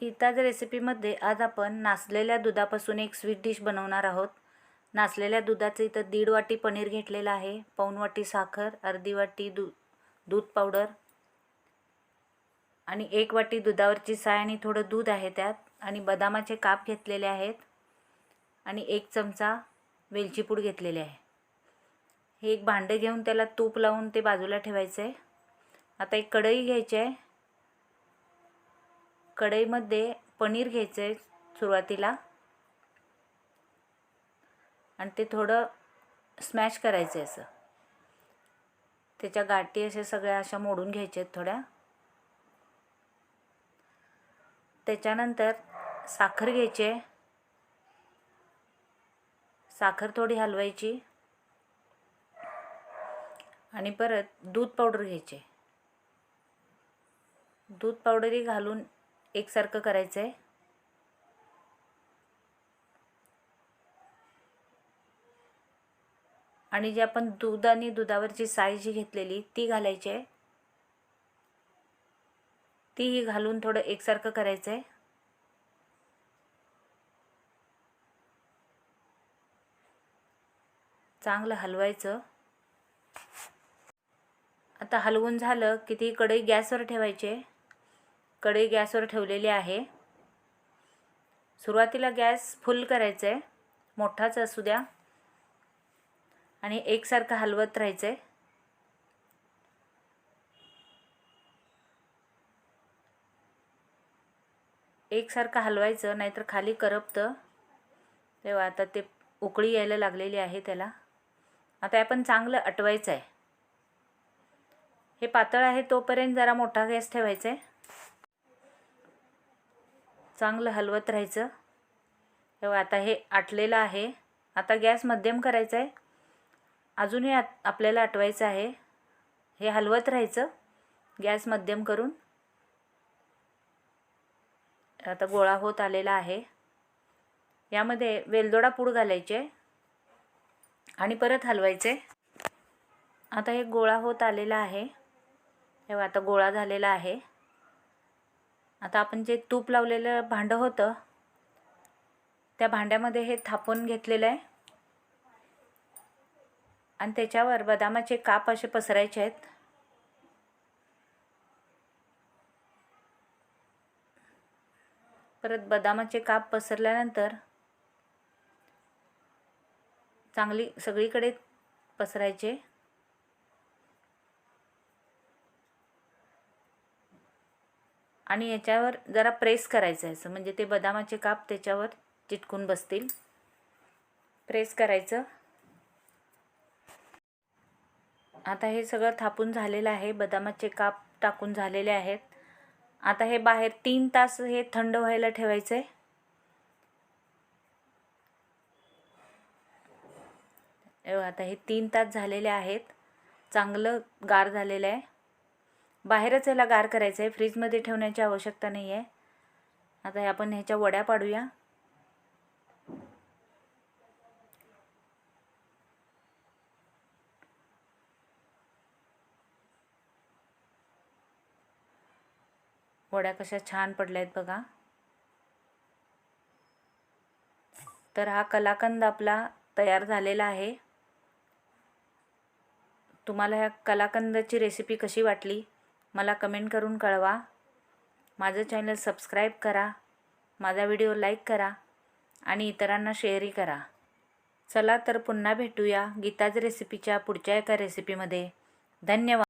गीताज रेसिपीमध्ये आज आपण नासलेल्या दुधापासून एक स्वीट डिश बनवणार आहोत. नासलेल्या दुधाचं इथं दीड वाटी पनीर घेतलेलं आहे पाऊण वाटी साखर अर्धी वाटी दू दूध पावडर आणि एक वाटी दुधावरची साय आणि थोडं दूध आहे त्यात आणि बदामाचे काप घेतलेले आहेत आणि एक चमचा वेलची पूड घेतलेली आहे. हे एक भांडं घेऊन त्याला तूप लावून ते बाजूला ठेवायचं आहे आता एक कढई घ्यायची आहे. कढईमध्ये पनीर घ्यायचं आहे सुरुवातीला. आणि ते थोडं स्मॅश करायचं आहे असं. त्याच्या गाठी अशा सगळ्या अशा मोडून घ्यायच्या आहेत थोड्या. त्याच्यानंतर साखर घ्यायची आहे. साखर थोडी हलवायची. आणि परत दूध पावडर घ्यायचे दूध पावडरही घालून एकसारखं करायचं आहे आणि जे आपण दूध आणि दुधावरची साय जी घेतलेली ती घालायची आहे. तीही घालून थोडं एकसारखं करायचं आहे चांगलं हलवायचं. आता हलवून झालं की ती कढई गॅसवर ठेवायची. आहे कढई गॅसवर ठेवलेली आहे. सुरुवातीला गॅस फुल करायचं आहे मोठाच असू द्या. आणि एकसारखं हलवत राहायचं आहे एकसारखं हलवायचं नाहीतर खाली करपतं. तेव्हा आता ते उकळी यायला लागलेली आहे त्याला. आता आपण चांगलं अटवायचं आहे हे पातळ आहे तोपर्यंत जरा मोठा गॅस ठेवायचा आहे चांगलं हलवत राहायचं. तेव्हा आता हे आटलेलं आहे. आता गॅस मध्यम करायचा आहे. अजूनही आत आपल्याला आटवायचं आहे. हे हलवत राहायचं. गॅस मध्यम करून. आता गोळा होत आलेला आहे. यामध्ये वेलदोडा पूड घालायचे आणि परत हलवायचे. आता हे गोळा होत आलेला आहे. तेव्हा आता गोळा झालेला आहे. आता आपण जे तूप लावलेलं भांडं होतं त्या भांड्यामध्ये हे थापून घेतलेलं आहे. आणि त्याच्यावर बदामाचे काप असे पसरायचे आहेत. परत बदामाचे काप पसरल्यानंतर चांगली सगळीकडे पसरायचे. आणि याच्यावर जरा प्रेस करायचं आहे असं. म्हणजे ते बदामाचे काप त्याच्यावर चिटकून बसतील. प्रेस करायचं. आता हे सगळं थापून झालेलं आहे. बदामाचे काप टाकून झालेले आहेत. आता हे बाहेर तीन तास हे थंड व्हायला ठेवायचं आहे. आता हे तीन तास झालेले आहेत. चांगलं गार झालेलं आहे. बाहेरच ह्याला गार करायचं आहे फ्रीजमध्ये ठेवण्याची आवश्यकता नाही आहे आता हे आपण ह्याच्या वड्या पाडूया. वड्या कशा छान पडल्या आहेत बघा. तर हा कलाकंद आपला तयार झालेला आहे. तुम्हाला ह्या कलाकंदाची रेसिपी कशी वाटली? मला कमेंट करून कळवा. माझं चॅनल सबस्क्राईब करा. माझा व्हिडिओ लाईक करा आणि इतरांना शेअरही करा. चला तर पुन्हा भेटूया गीताज रेसिपीच्या पुढच्या एका रेसिपीमध्ये. धन्यवाद.